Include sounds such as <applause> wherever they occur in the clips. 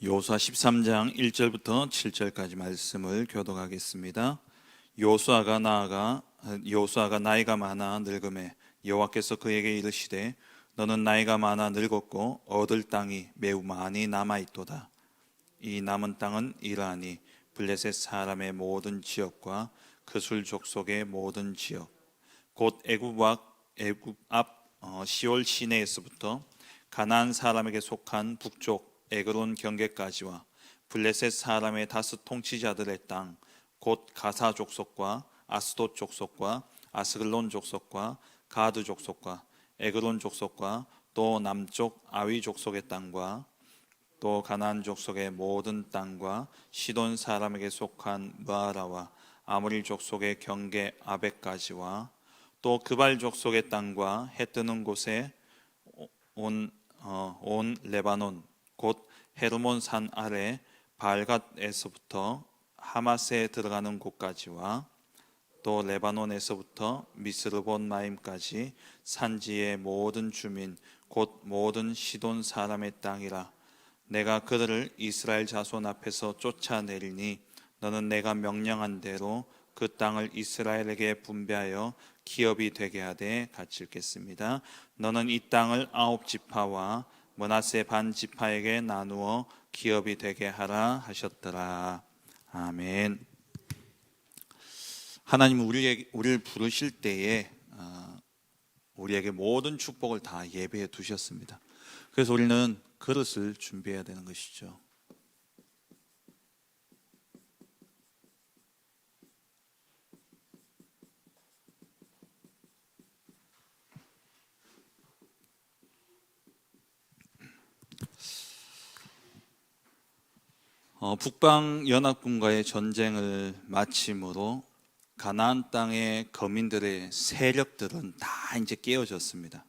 요수아 13장 1절부터 7절까지 말씀을 교독하겠습니다. 요수아가 나아가 요수아가 나이가 많아 늙음에 여호와께서 그에게 이르시되 너는 나이가 많아 늙었고 얻을 땅이 매우 많이 남아 있도다. 이 남은 땅은 이러하니 블레셋 사람의 모든 지역과 그술 족속의 모든 지역 곧 애굽 앞 어, 시올 시내에서부터 가나안 사람에게 속한 북쪽 에그론 경계까지와 블레셋 사람의 다스 통치자들의 땅 곧 가사 족속과 아스돗 족속과 아스글론 족속과 가드 족속과 에그론 족속과 또 남쪽 아위 족속의 땅과 또 가나안 족속의 모든 땅과 시돈 사람에게 속한 무아라와 아무리 족속의 경계 아베까지와 또 그발 족속의 땅과 해 뜨는 곳에 온, 어, 온 레바논 곧 헤르몬 산 아래 발갓에서부터 하마스에 들어가는 곳까지와 또 레바논에서부터 미스르본 마임까지 산지의 모든 주민 곧 모든 시돈 사람의 땅이라 내가 그들을 이스라엘 자손 앞에서 쫓아내리니 너는 내가 명령한 대로 그 땅을 이스라엘에게 분배하여 기업이 되게 하되 같이 읽겠습니다. 너는 이 땅을 아홉 지파와 머나세 반 지파에게 나누어 기업이 되게 하라 하셨더라. 아멘. 하나님 우리에게 우리를 부르실 때에 어, 우리에게 모든 축복을 다 예배해 두셨습니다. 그래서 우리는 그릇을 준비해야 되는 것이죠. 어, 북방 연합군과의 전쟁을 마침으로 가나안 땅의 거민들의 세력들은 다 이제 깨어졌습니다.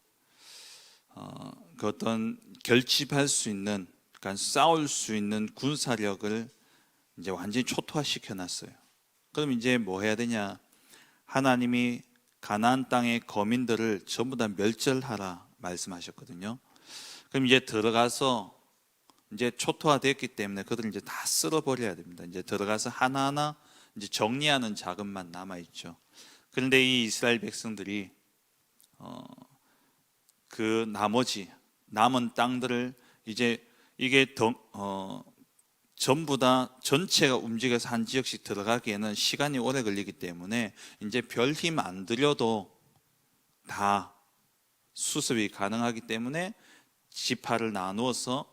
어, 그 어떤 결집할 수 있는, 그러니까 싸울 수 있는 군사력을 이제 완전히 초토화시켜 놨어요. 그럼 이제 뭐 해야 되냐? 하나님이 가나안 땅의 거민들을 전부 다 멸절하라 말씀하셨거든요. 그럼 이제 들어가서 이제 초토화됐기 때문에 그들을 이제 다 쓸어버려야 됩니다. 이제 들어가서 하나하나 이제 정리하는 작업만 남아 있죠. 그런데 이 이스라엘 백성들이 어, 그 나머지 남은 땅들을 이제 이게 더, 어, 전부 다 전체가 움직여서 한 지역씩 들어가기에는 시간이 오래 걸리기 때문에 이제 별 힘 안 들여도 다 수습이 가능하기 때문에 지파를 나누어서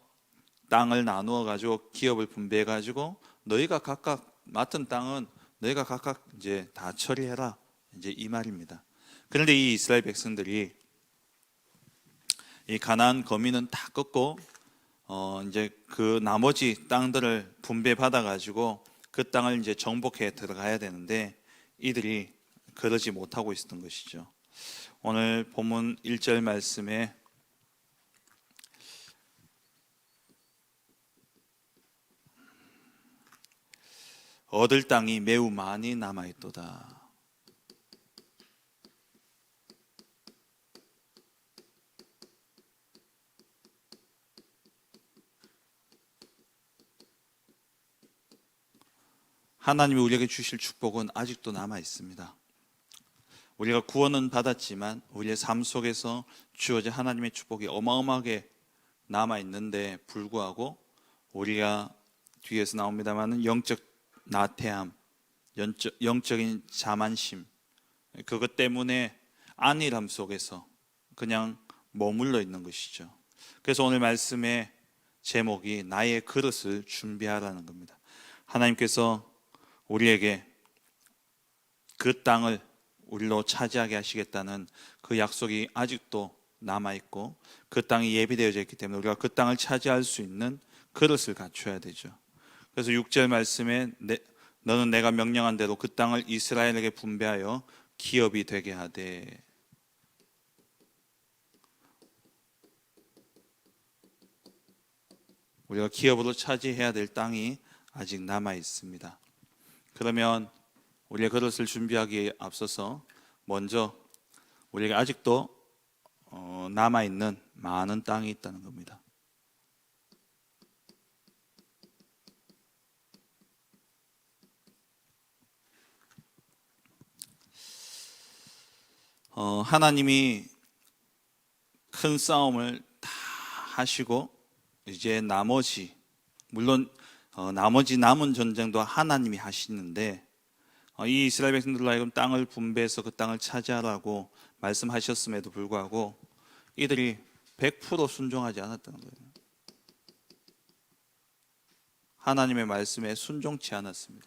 땅을 나누어 가지고 기업을 분배해 가지고 너희가 각각 맡은 땅은 너희가 각각 이제 다 처리해라 이제 이 말입니다. 그런데 이 이스라엘 백성들이 이 가나안 거민은 다 꺾고 어 이제 그 나머지 땅들을 분배 받아 가지고 그 땅을 이제 정복해 들어가야 되는데 이들이 그러지 못하고 있었던 것이죠. 오늘 본문 1절 말씀에 얻을 땅이 매우 많이 남아 있도다. 하나님이 우리에게 주실 축복은 아직도 남아 있습니다. 우리가 구원은 받았지만 우리의 삶 속에서 주어진 하나님의 축복이 어마어마하게 남아 있는데 불구하고 우리가 뒤에서 나옵니다만은 영적 나태함, 영적, 영적인 자만심 그것 때문에 안일함 속에서 그냥 머물러 있는 것이죠. 그래서 오늘 말씀의 제목이 나의 그릇을 준비하라는 겁니다. 하나님께서 우리에게 그 땅을 우리로 차지하게 하시겠다는 그 약속이 아직도 남아 있고 그 땅이 예비되어져 있기 때문에 우리가 그 땅을 차지할 수 있는 그릇을 갖춰야 되죠. 그래서 6절 말씀에 내, 너는 내가 명령한 대로 그 땅을 이스라엘에게 분배하여 기업이 되게 하되 우리가 기업으로 차지해야 될 땅이 아직 남아 있습니다. 그러면 우리의 그릇을 준비하기에 앞서서 먼저 우리에게 아직도 어, 남아 있는 많은 땅이 있다는 겁니다. 어, 하나님이 큰 싸움을 다 하시고 이제 나머지 물론 어, 나머지 남은 전쟁도 하나님이 하시는데 어, 이 이스라엘 백성들로 하여금 땅을 분배해서 그 땅을 차지하라고 말씀하셨음에도 불구하고 이들이 100% 순종하지 않았다는 거예요. 하나님의 말씀에 순종치 않았습니다.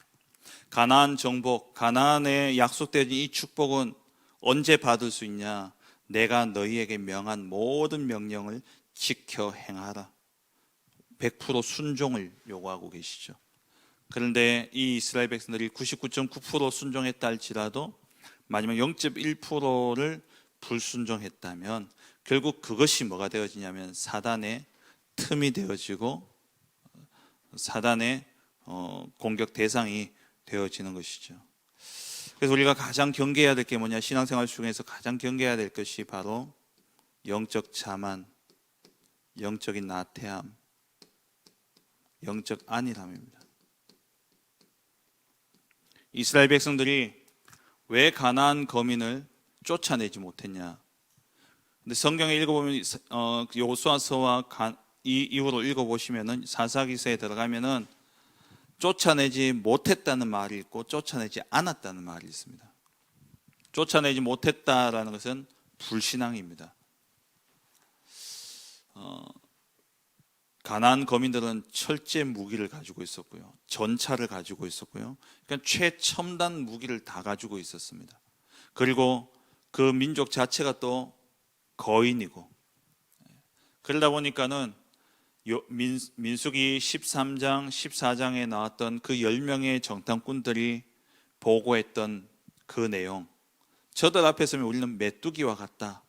가나안 정복, 가나안에 약속된 이 축복은 언제 받을 수 있냐? 내가 너희에게 명한 모든 명령을 지켜 행하라. 100% 순종을 요구하고 계시죠. 그런데 이 이스라엘 백성들이 99.9% 순종했다 할지라도 마지막 0.1%를 불순종했다면 결국 그것이 뭐가 되어지냐면 사단의 틈이 되어지고 사단의 어, 공격 대상이 되어지는 것이죠. 그래서 우리가 가장 경계해야 될 게 뭐냐? 신앙생활 중에서 가장 경계해야 될 것이 바로 영적 자만, 영적인 나태함, 영적 안일함입니다. 이스라엘 백성들이 왜 가나안 거민을 쫓아내지 못했냐? 근데 성경에 읽어보면 어, 요수아서와 가- 이 이후로 읽어보시면은 사사기서에 들어가면은 쫓아내지 못했다는 말이 있고 쫓아내지 않았다는 말이 있습니다. 쫓아내지 못했다라는 것은 불신앙입니다. 어, 가나안 거민들은 철제 무기를 가지고 있었고요, 전차를 가지고 있었고요, 그러니까 최첨단 무기를 다 가지고 있었습니다. 그리고 그 민족 자체가 또 거인이고 그러다 보니까는 요- 민, 민수기 13장, 14장에 나왔던 그 10명의 정탐꾼들이 보고했던 그 내용. 저들 앞에 서면 우리는 메뚜기와 같다.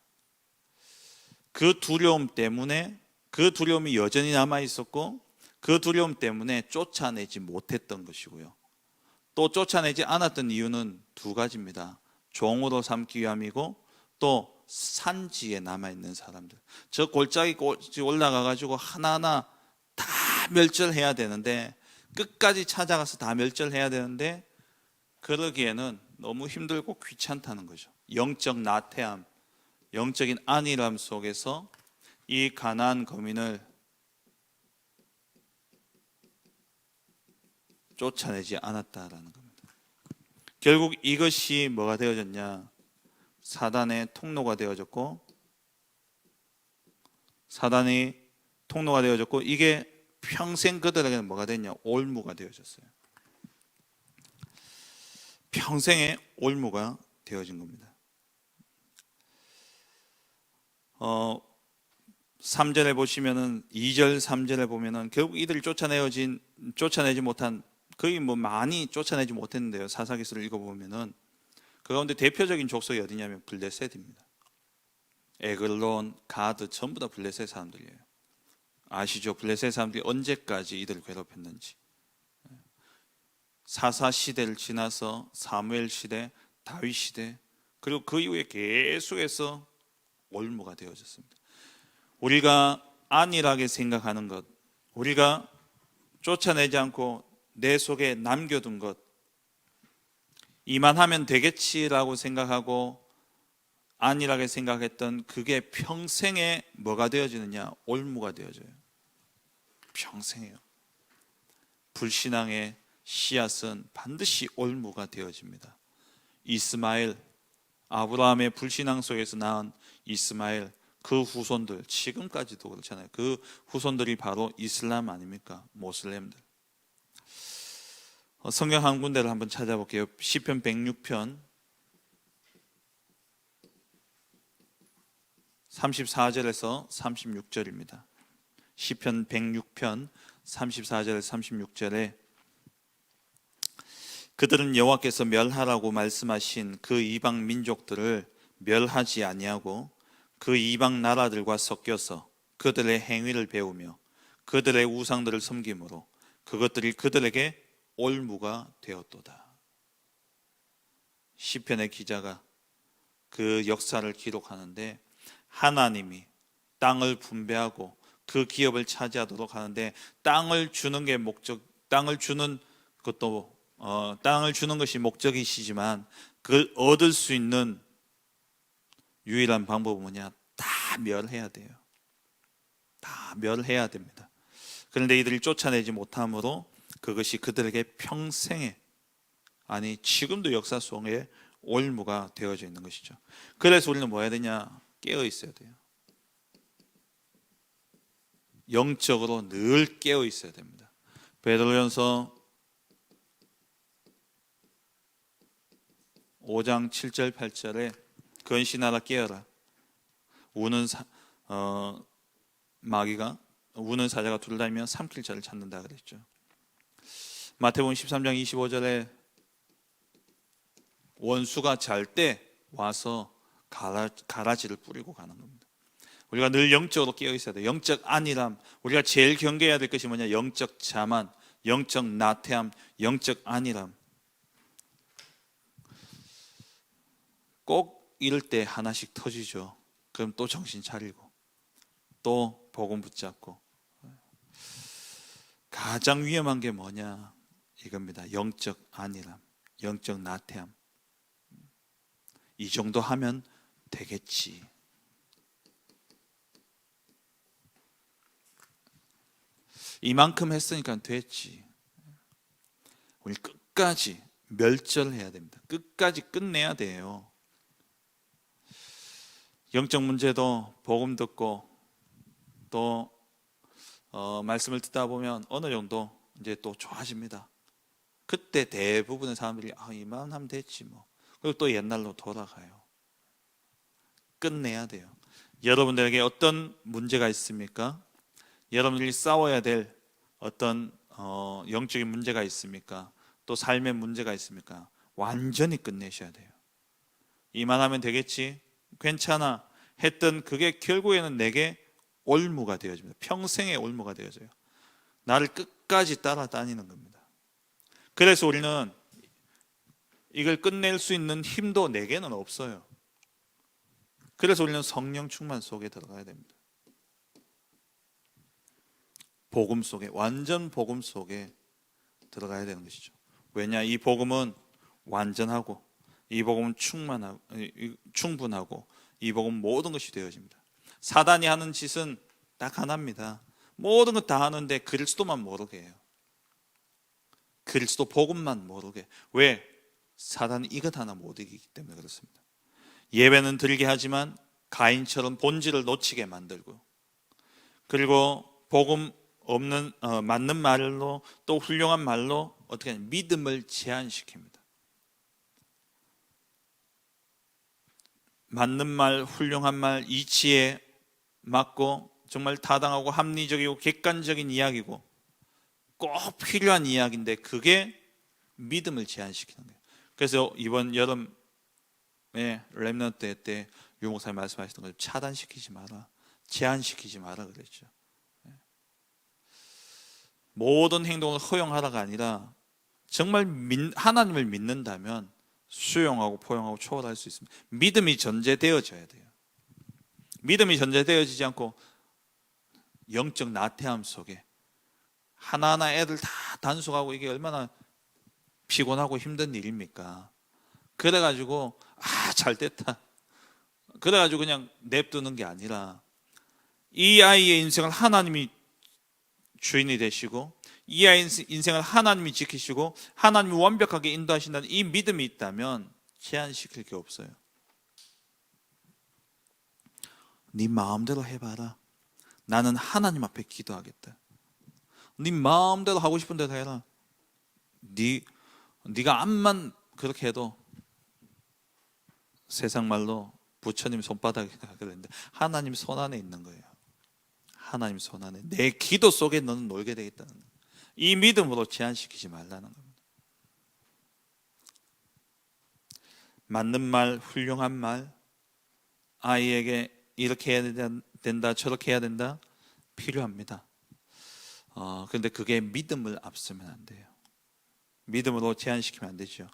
그 두려움 때문에 그 두려움이 여전히 남아 있었고 그 두려움 때문에 쫓아내지 못했던 것이고요. 또 쫓아내지 않았던 이유는 두 가지입니다. 종으로 삼기 위함이고 또 산지에 남아 있는 사람들. 저 골짜기 골- 올라가 가지고 하나하나 다 멸절해야 되는데 끝까지 찾아가서 다 멸절해야 되는데 그러기에는 너무 힘들고 귀찮다는 거죠. 영적 나태함, 영적인 안일함 속에서 이 가나안 거민을 쫓아내지 않았다라는 겁니다. 결국 이것이 뭐가 되어졌냐? 사단의 통로가 되어졌고 사단의 통로가 되어졌고 이게 평생 그들에게는 뭐가 됐냐? 올무가 되어졌어요. 평생의 올무가 되어진 겁니다. 어 3절에 보시면은 2절 3절에 보면은 결국 이들이 쫓아내어진 쫓아내지 못한 거의 뭐 많이 쫓아내지 못했는데요. 사사기서를 읽어 보면은 그 가운데 대표적인 족속이 어디냐면 블레셋입니다. 에글론, 가드 전부 다 블레셋 사람들이에요. 아시죠? 블레셋 사람들이 언제까지 이들을 괴롭혔는지. 사사 시대를 지나서 사무엘 시대, 다윗 시대, 그리고 그 이후에 계속해서 올무가 되어졌습니다. 우리가 안일하게 생각하는 것, 우리가 쫓아내지 않고 내 속에 남겨둔 것, 이만 하면 되겠지라고 생각하고 안일하게 생각했던 그게 평생에 뭐가 되어지느냐? 올무가 되어져요. 평생에요. 불신앙의 씨앗은 반드시 올무가 되어집니다. 이스마엘, 아브라함의 불신앙 속에서 낳은 이스마엘, 그 후손들, 지금까지도 그렇잖아요. 그 후손들이 바로 이슬람 아닙니까? 모슬렘들. 어, 성경 한 군데를 한번 찾아볼게요. 시편 106편 34절에서 36절입니다. 시편 106편 34절에서 36절에 그들은 여호와께서 멸하라고 말씀하신 그 이방 민족들을 멸하지 아니하고 그 이방 나라들과 섞여서 그들의 행위를 배우며 그들의 우상들을 섬김으로 그것들이 그들에게 올무가 되었도다. 시편의 기자가 그 역사를 기록하는데 하나님이 땅을 분배하고 그 기업을 차지하도록 하는데 땅을 주는 게 목적, 땅을 주는 것도 어, 땅을 주는 것이 목적이시지만 그걸 얻을 수 있는 유일한 방법은 뭐냐? 다 멸해야 돼요. 다 멸해야 됩니다. 그런데 이들이 쫓아내지 못함으로 그것이 그들에게 평생에 아니 지금도 역사 속에 올무가 되어져 있는 것이죠. 그래서 우리는 뭐 해야 되냐? 깨어 있어야 돼요. 영적으로 늘 깨어 있어야 됩니다. 베드로전서 5장 7절 8절에 근신하라 깨어라 우는 사, 어, 마귀가 우는 사자가 둘다니면 삼킬 자를 찾는다 그랬죠. 마태복음 13장 25절에 원수가 잘 때 와서 가라, 가라지 를 뿌리고 가는 겁니다. 우리가 늘 영적으로 깨어 있어야 돼. 영적 안일함. 우리가 제일 경계해야 될 것이 뭐냐? 영적 자만, 영적 나태함, 영적 안일함. 꼭 이럴 때 하나씩 터지죠. 그럼 또 정신 차리고 또 복음 붙잡고 가장 위험한 게 뭐냐? 이겁니다. 영적 안일함, 영적 나태함. 이 정도 하면 되겠지. 이만큼 했으니까 됐지. 우리 끝까지 멸절해야 됩니다. 끝까지 끝내야 돼요. 영적 문제도 복음 듣고 또 어, 말씀을 듣다 보면 어느 정도 이제 또 좋아집니다. 그때 대부분의 사람들이 아 이만 하면 됐지 뭐. 그리고 또 옛날로 돌아가요. 끝내야 돼요. 여러분들에게 어떤 문제가 있습니까? 여러분들이 싸워야 될 어떤 어, 영적인 문제가 있습니까? 또 삶의 문제가 있습니까? 완전히 끝내셔야 돼요. 이만하면 되겠지? 괜찮아. 했던 그게 결국에는 내게 올무가 되어집니다. 평생의 올무가 되어져요. 나를 끝까지 따라다니는 겁니다. 그래서 우리는 이걸 끝낼 수 있는 힘도 내게는 없어요. 그래서 우리는 성령 충만 속에 들어가야 됩니다. 복음 속에 완전 복음 속에 들어가야 되는 것이죠. 왜냐 이 복음은 완전하고 이 복음은 충만하고 충분하고 이 복음 모든 것이 되어집니다. 사단이 하는 짓은 딱 하나입니다. 모든 것 다 하는데 그리스도만 모르게 해요. 그리스도 복음만 모르게. 왜? 사단이 이것 하나 못 이기기 때문에 그렇습니다. 예배는 들게 하지만 가인처럼 본질을 놓치게 만들고 그리고 복음 없는 어, 맞는 말로 또 훌륭한 말로 어떻게 하냐 믿음을 제한시킵니다. 맞는 말, 훌륭한 말, 이치에 맞고 정말 타당하고 합리적이고 객관적인 이야기고 꼭 필요한 이야기인데 그게 믿음을 제한시키는 거예요. 그래서 이번 여름에 랩넌트 때 유목사님 말씀하셨던 것처럼 차단시키지 마라, 제한시키지 마라 그랬죠. 모든 행동을 허용하라가 아니라 정말 하나님을 믿는다면 수용하고 포용하고 초월할 수 있습니다. 믿음이 전제되어져야 돼요. 믿음이 전제되어지지 않고 영적 나태함 속에 하나하나 애들 다 단속하고 이게 얼마나 피곤하고 힘든 일입니까? 그래가지고 아 잘 됐다. 그래가지고 그냥 냅두는 게 아니라 이 아이의 인생을 하나님이 주인이 되시고 이 아이 인생을 하나님이 지키시고 하나님이 완벽하게 인도하신다는 이 믿음이 있다면 제한시킬 게 없어요. 네 마음대로 해봐라. 나는 하나님 앞에 기도하겠다. 네 마음대로 하고 싶은 대로 해라. 네 네가 암만 그렇게 해도 세상 말로 부처님 손바닥이라 <laughs> 그랬는데 하나님 손 안에 있는 거예요. 하나님 손 안에 내 기도 속에 너는 놀게 되겠다는. 이 믿음으로 제한시키지 말라는 겁니다. 맞는 말, 훌륭한 말, 아이에게 이렇게 해야 된다, 저렇게 해야 된다, 필요합니다. 어, 근데 그게 믿음을 앞서면 안 돼요. 믿음으로 제한시키면 안 되죠.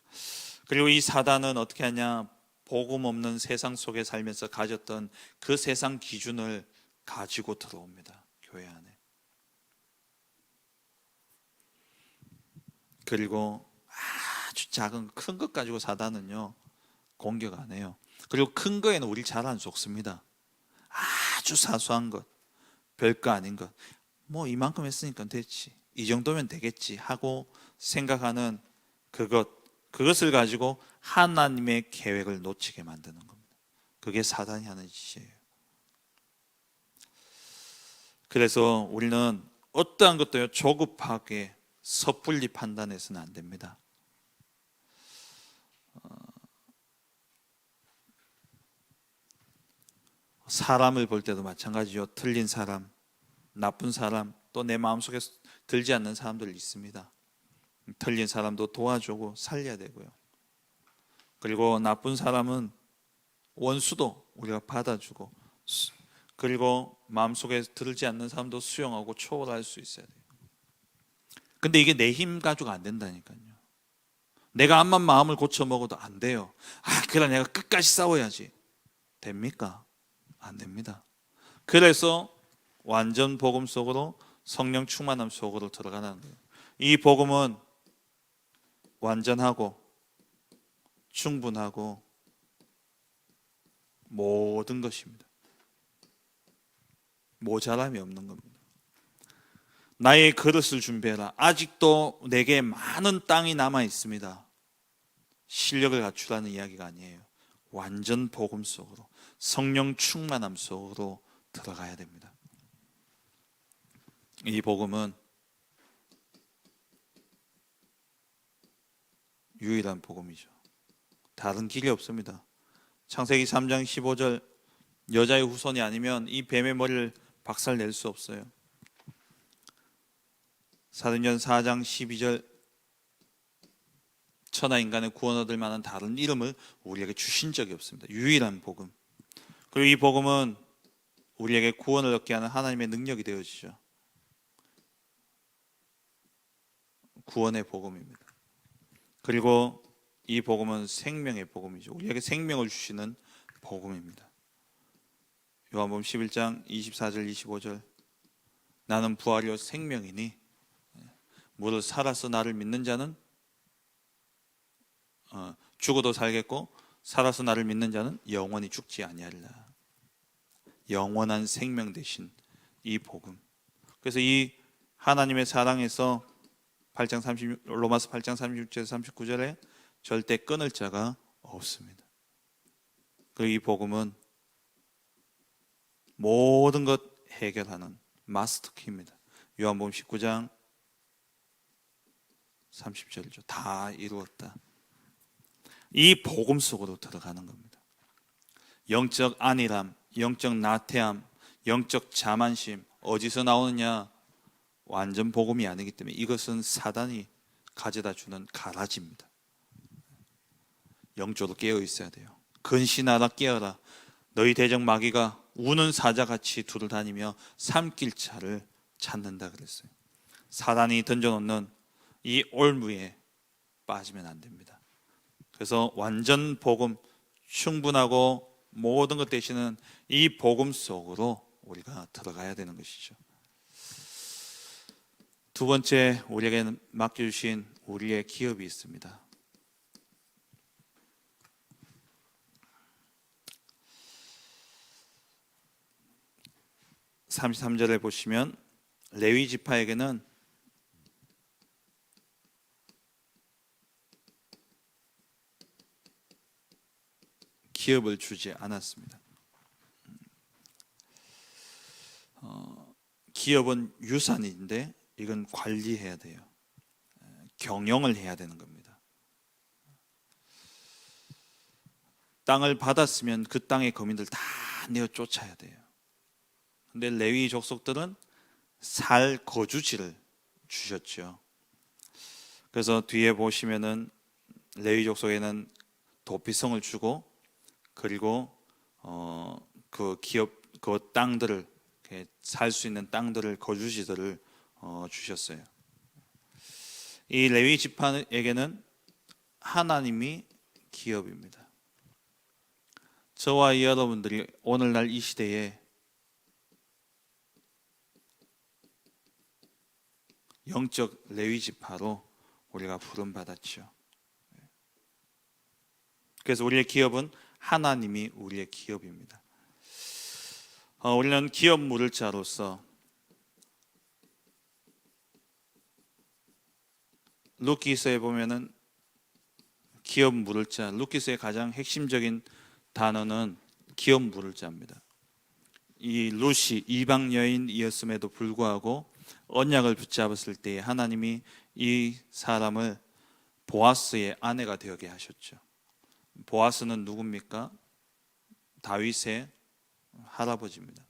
그리고 이 사단은 어떻게 하냐? 복음 없는 세상 속에 살면서 가졌던 그 세상 기준을 가지고 들어옵니다. 교회 안에. 그리고 아주 작은 큰 것 가지고 사단은요 공격 안 해요. 그리고 큰 거에는 우리 잘 안 속습니다. 아주 사소한 것, 별거 아닌 것, 뭐 이만큼 했으니까 됐지, 이 정도면 되겠지 하고 생각하는 그것, 그것을 가지고 하나님의 계획을 놓치게 만드는 겁니다. 그게 사단이 하는 짓이에요. 그래서 우리는 어떠한 것도요 조급하게 섣불리 판단해서는 안 됩니다. 사람을 볼 때도 마찬가지요. 틀린 사람, 나쁜 사람, 또 내 마음속에 들지 않는 사람들 있습니다. 틀린 사람도 도와주고 살려야 되고요. 그리고 나쁜 사람은 원수도 우리가 받아주고 수- 그리고 마음속에 들지 않는 사람도 수용하고 초월할 수 있어야 돼요. 근데 이게 내 힘 가지고 안 된다니까요. 내가 암만 마음을 고쳐 먹어도 안 돼요. 아, 그래 내가 끝까지 싸워야지. 됩니까? 안 됩니다. 그래서 완전 복음 속으로 성령 충만함 속으로 들어가는 거예요. 이 복음은 완전하고 충분하고 모든 것입니다. 모자람이 없는 겁니다. 나의 그릇을 준비해라. 아직도 내게 많은 땅이 남아 있습니다. 실력을 갖추라는 이야기가 아니에요. 완전 복음 속으로 성령 충만함 속으로 들어가야 됩니다. 이 복음은 유일한 복음이죠. 다른 길이 없습니다. 창세기 3장 15절 여자의 후손이 아니면 이 뱀의 머리를 박살 낼 수 없어요. 사도행전 4장 12절 천하 인간의 구원 얻을 만한 다른 이름을 우리에게 주신 적이 없습니다. 유일한 복음. 그리고 이 복음은 우리에게 구원을 얻게 하는 하나님의 능력이 되어지죠. 구원의 복음입니다. 그리고 이 복음은 생명의 복음이죠. 우리에게 생명을 주시는 복음입니다. 요한복음 11장 24절 25절 나는 부활이요 생명이니 무릇 살아서 나를 믿는 자는 어, 죽어도 살겠고 살아서 나를 믿는 자는 영원히 죽지 아니하리라. 영원한 생명 대신 이 복음. 그래서 이 하나님의 사랑에서 8장 36 로마서 8장 36절 39절에 절대 끊을 자가 없습니다. 그리고 이 복음은 모든 것 해결하는 마스터 키입니다. 요한복음 19장 30절이죠. 다 이루었다. 이 복음 속으로 들어가는 겁니다. 영적 안일함, 영적 나태함, 영적 자만심 어디서 나오느냐? 완전 복음이 아니기 때문에 이것은 사단이 가져다 주는 가라지입니다. 영적으로 깨어 있어야 돼요. 근신하라 깨어라. 너희 대적 마귀가 우는 사자같이 둘을 다니며 삼킬 차를 찾는다 그랬어요. 사단이 던져놓는 이 올무에 빠지면 안 됩니다. 그래서 완전 복음 충분하고 모든 것 되시는 이 복음 속으로 우리가 들어가야 되는 것이죠. 두 번째 우리에게 맡겨주신 우리의 기업이 있습니다. (33절에) 보시면 레위 지파에게는 기업을 주지 않았습니다. 어, 기업은 유산인데 이건 관리해야 돼요. 경영을 해야 되는 겁니다. 땅을 받았으면 그 땅의 거민들 다 내어 쫓아야 돼요. 근데 레위 족속들은 살 거주지를 주셨죠. 그래서 뒤에 보시면은 레위 족속에는 도피성을 주고 그리고 어, 그 기업 그 땅들을 살 수 있는 땅들을 거주지들을 어, 주셨어요. 이 레위 지파에게는 하나님이 기업입니다. 저와 여러분들이 오늘날 이 시대에 영적 레위 지파로 우리가 부름 받았죠. 그래서 우리의 기업은 하나님이 우리의 기업입니다. 어, 우리는 기업 물을 자로서 루키스에 보면은 기업 물을 자, 루키스의 가장 핵심적인 단어는 기업 물을 자입니다. 이 루시 이방 여인이었음에도 불구하고 언약을 붙잡았을 때 하나님이 이 사람을 보아스의 아내가 되게 하셨죠. 보아스는 누굽니까? 다윗의 할아버지입니다.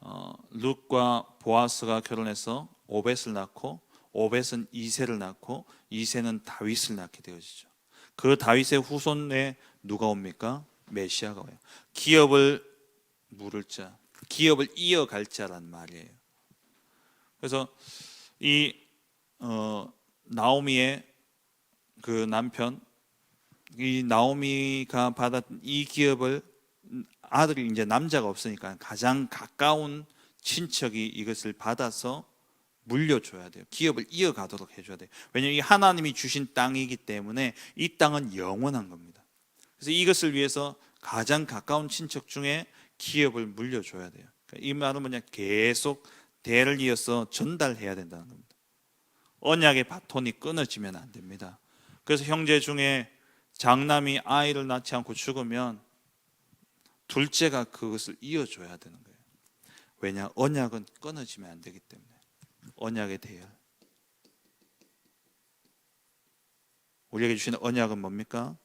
어, 룻과 보아스가 결혼해서 오벳을 낳고 오벳은 이세를 낳고 이세는 다윗을 낳게 되어지죠. 그 다윗의 후손에 누가 옵니까? 메시아가 와요. 기업을 물을 자, 기업을 이어갈 자란 말이에요. 그래서 이 어, 나오미의 그 남편 이 나오미가 받았던 이 기업을 아들이 이제 남자가 없으니까 가장 가까운 친척이 이것을 받아서 물려줘야 돼요. 기업을 이어가도록 해줘야 돼요. 왜냐하면 이 하나님이 주신 땅이기 때문에 이 땅은 영원한 겁니다. 그래서 이것을 위해서 가장 가까운 친척 중에 기업을 물려줘야 돼요. 그러니까 이 말은 뭐냐 계속 대를 이어서 전달해야 된다는 겁니다. 언약의 바톤이 끊어지면 안 됩니다. 그래서 형제 중에 장남이 아이를 낳지 않고 죽으면 둘째가 그것을 이어줘야 되는 거예요. 왜냐 언약은 끊어지면 안 되기 때문에 언약의 대열. 우리에게 주시는 언약은 뭡니까?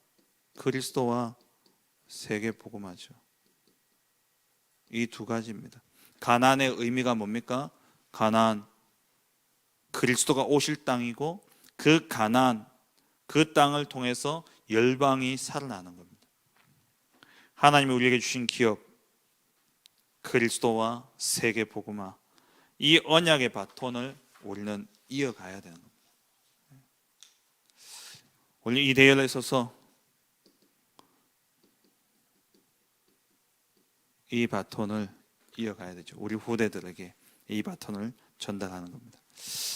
그리스도와 세계 복음하죠. 이 두 가지입니다. 가나안의 의미가 뭡니까? 가나안 그리스도가 오실 땅이고 그 가나안 그 땅을 통해서 열방이 살아나는 겁니다. 하나님이 우리에게 주신 기업 그리스도와 세계 복음화 이 언약의 바톤을 우리는 이어가야 되는 겁니다. 이 대열에 있어서 이 바톤을 이어가야 되죠. 우리 후대들에게 이 바톤을 전달하는 겁니다.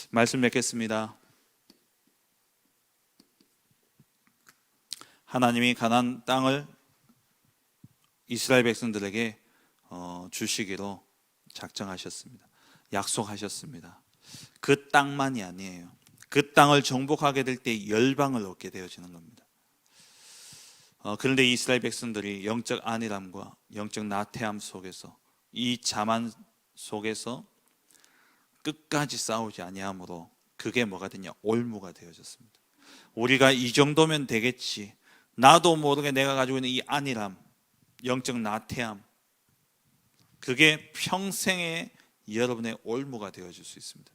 말씀 맺겠습니다. 하나님이 가난 땅을 이스라엘 백성들에게 어, 주시기로 작정하셨습니다. 약속하셨습니다. 그 땅만이 아니에요. 그 땅을 정복하게 될 때 열방을 얻게 되어지는 겁니다. 어, 그런데 이스라엘 백성들이 영적 안일함과 영적 나태함 속에서 이 자만 속에서 끝까지 싸우지 아니하므로 그게 뭐가 되냐 올무가 되어졌습니다. 우리가 이 정도면 되겠지. 나도 모르게 내가 가지고 있는 이 안일함, 영적 나태함, 그게 평생의 여러분의 올무가 되어질 수 있습니다.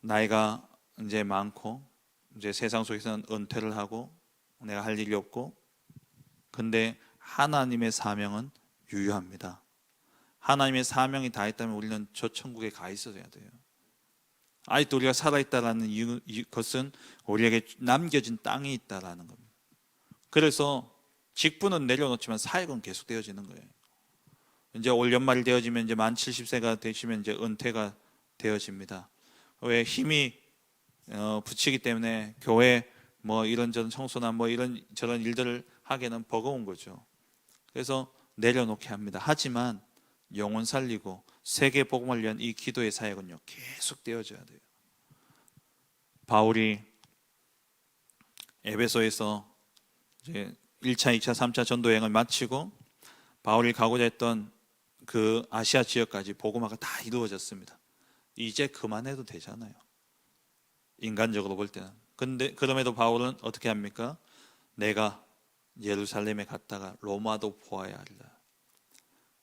나이가 이제 많고 이제 세상 속에서는 은퇴를 하고 내가 할 일이 없고 근데 하나님의 사명은 유효합니다. 하나님의 사명이 다 있다면 우리는 저 천국에 가 있어야 돼요. 아직도 우리가 살아있다라는 것은 우리에게 남겨진 땅이 있다라는 겁니다. 그래서 직분은 내려놓지만 사역은 계속 되어지는 거예요. 이제 올 연말이 되어지면 이제 만 70세가 되시면 이제 은퇴가 되어집니다. 왜 힘이 어, 붙이기 때문에 교회 뭐 이런저런 청소나 뭐 이런 저런 일들을 하기는 버거운 거죠. 그래서 내려놓게 합니다. 하지만 영혼 살리고 세계 복음을 위한 이 기도의 사역은요 계속 되어져야 돼요. 바울이 에베소에서 이제 1차, 2차, 3차 전도 여행을 마치고 바울이 가고자 했던 그 아시아 지역까지 복음화가 다 이루어졌습니다. 이제 그만해도 되잖아요. 인간적으로 볼 때는. 근데 그럼에도 바울은 어떻게 합니까? 내가 예루살렘에 갔다가 로마도 보아야 하리라.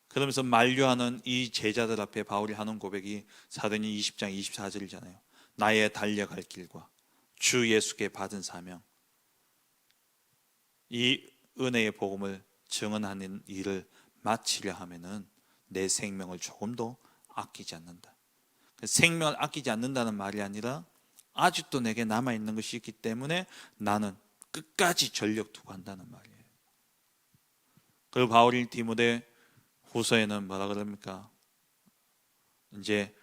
그러면서 만류하는 이 제자들 앞에 바울이 하는 고백이 사도행 20장 24절이잖아요. 나의 달려갈 길과 주 예수께 받은 사명 이 은혜의 복음을 증언하는 일을 마치려 하면은 내 생명을 조금도 아끼지 않는다. 생명을 아끼지 않는다는 말이 아니라 아직도 내게 남아 있는 것이 있기 때문에 나는 끝까지 전력 두고 한다는 말이에요. 그 바울이 디모데 후서에는 뭐라 그럽니까? 이제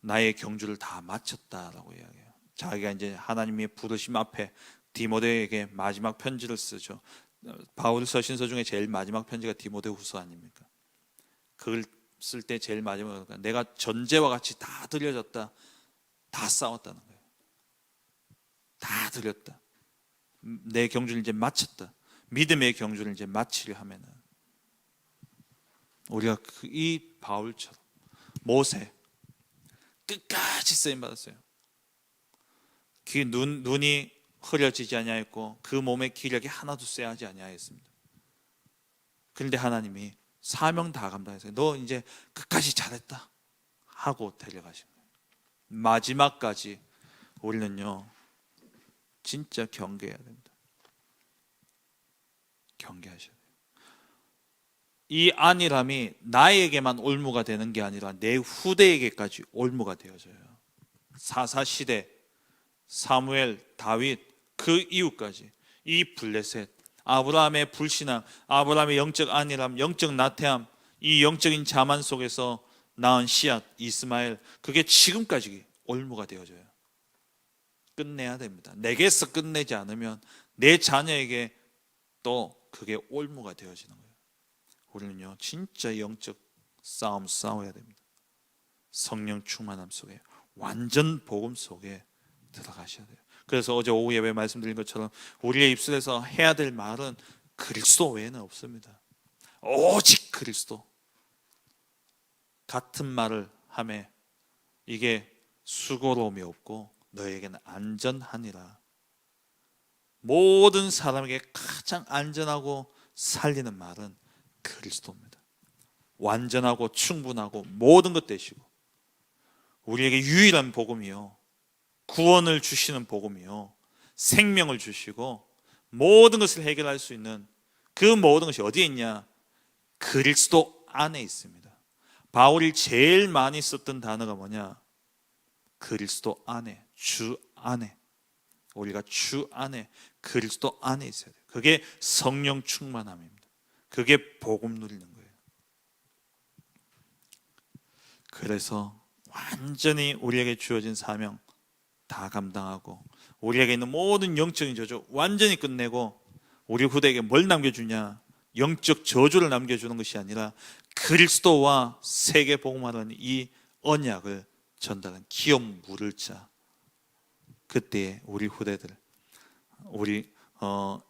나의 경주를 다 마쳤다라고 이야기해요. 자기가 이제 하나님의 부르심 앞에 디모데에게 마지막 편지를 쓰죠. 어, 바울 서신서 중에 제일 마지막 편지가 디모데 후서 아닙니까? 그걸 쓸 때 제일 마지막에 내가 전제와 같이 다 들려졌다. 다 싸웠다는 거예요. 다 들렸다. 음, 내 경주를 이제 마쳤다. 믿음의 경주를 이제 마치려 하면은 우리가 그이 바울처럼 모세 끝까지 쓰임 받았어요. 그 눈 눈이 흐려지지 아니하였고 그 몸의 기력이 하나도 쇠하지 아니하였습니다. 그런데 하나님이 사명 다 감당해서 너 이제 끝까지 잘했다 하고 데려가신 거예요. 마지막까지 우리는요 진짜 경계해야 됩니다. 경계하셔야 돼요. 이 안일함이 나에게만 올무가 되는 게 아니라 내 후대에게까지 올무가 되어져요. 사사 시대 사무엘, 다윗 그 이후까지 이 블레셋 아브라함의 불신앙, 아브라함의 영적 안일함, 영적 나태함, 이 영적인 자만 속에서 낳은 씨앗 이스마엘 그게 지금까지 올무가 되어져요. 끝내야 됩니다. 내게서 끝내지 않으면 내 자녀에게 또 그게 올무가 되어지는 거예요. 우리는요 진짜 영적 싸움 싸워야 됩니다. 성령 충만함 속에 완전 복음 속에 들어가셔야 돼요. 그래서 어제 오후 예배 말씀드린 것처럼 우리의 입술에서 해야 될 말은 그리스도 외에는 없습니다. 오직 그리스도 같은 말을 함에 이게 수고로움이 없고 너에게는 안전하니라. 모든 사람에게 가장 안전하고 살리는 말은 그리스도입니다. 완전하고 충분하고 모든 것 되시고 우리에게 유일한 복음이요. 구원을 주시는 복음이요. 생명을 주시고 모든 것을 해결할 수 있는 그 모든 것이 어디에 있냐? 그리스도 안에 있습니다. 바울이 제일 많이 썼던 단어가 뭐냐? 그리스도 안에, 주 안에. 우리가 주 안에, 그리스도 안에 있어야 돼요. 그게 성령 충만함입니다. 그게 복음 누리는 거예요. 그래서 완전히 우리에게 주어진 사명 다 감당하고 우리에게 있는 모든 영적인 저주 완전히 끝내고 우리 후대에게 뭘 남겨주냐? 영적 저주를 남겨주는 것이 아니라 그리스도와 세계 복음하는 이 언약을 전달한 기업 물을 자. 그때 우리 후대들 우리 어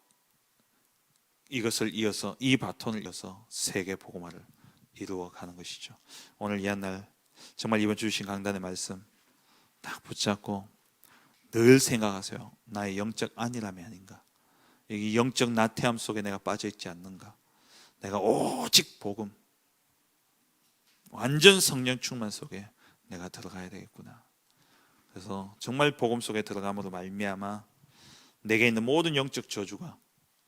이것을 이어서 이 바톤을 이어서 세계 복음화를 이루어 가는 것이죠. 오늘 이 한 날 정말 이번 주신 강단의 말씀 딱 붙잡고 늘 생각하세요. 나의 영적 안일함이 아닌가. 여기 영적 나태함 속에 내가 빠져 있지 않는가. 내가 오직 복음, 완전 성령 충만 속에 내가 들어가야 되겠구나. 그래서 정말 복음 속에 들어감으로 말미암아 내게 있는 모든 영적 저주가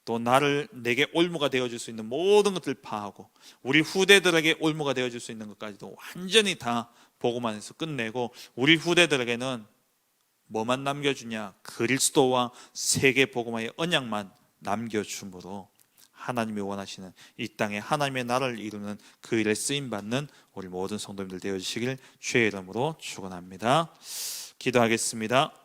또 나를 내게 올무가 되어줄 수 있는 모든 것들 파하고 우리 후대들에게 올무가 되어줄 수 있는 것까지도 완전히 다 복음 안에서 끝내고 우리 후대들에게는 뭐만 남겨주냐 그리스도와 세계 복음화의 언약만 남겨줌으로 하나님이 원하시는 이 땅에 하나님의 나라를 이루는 그 일에 쓰임 받는 우리 모든 성도님들 되어 주시길 주의 이름으로 축원합니다. 기도하겠습니다.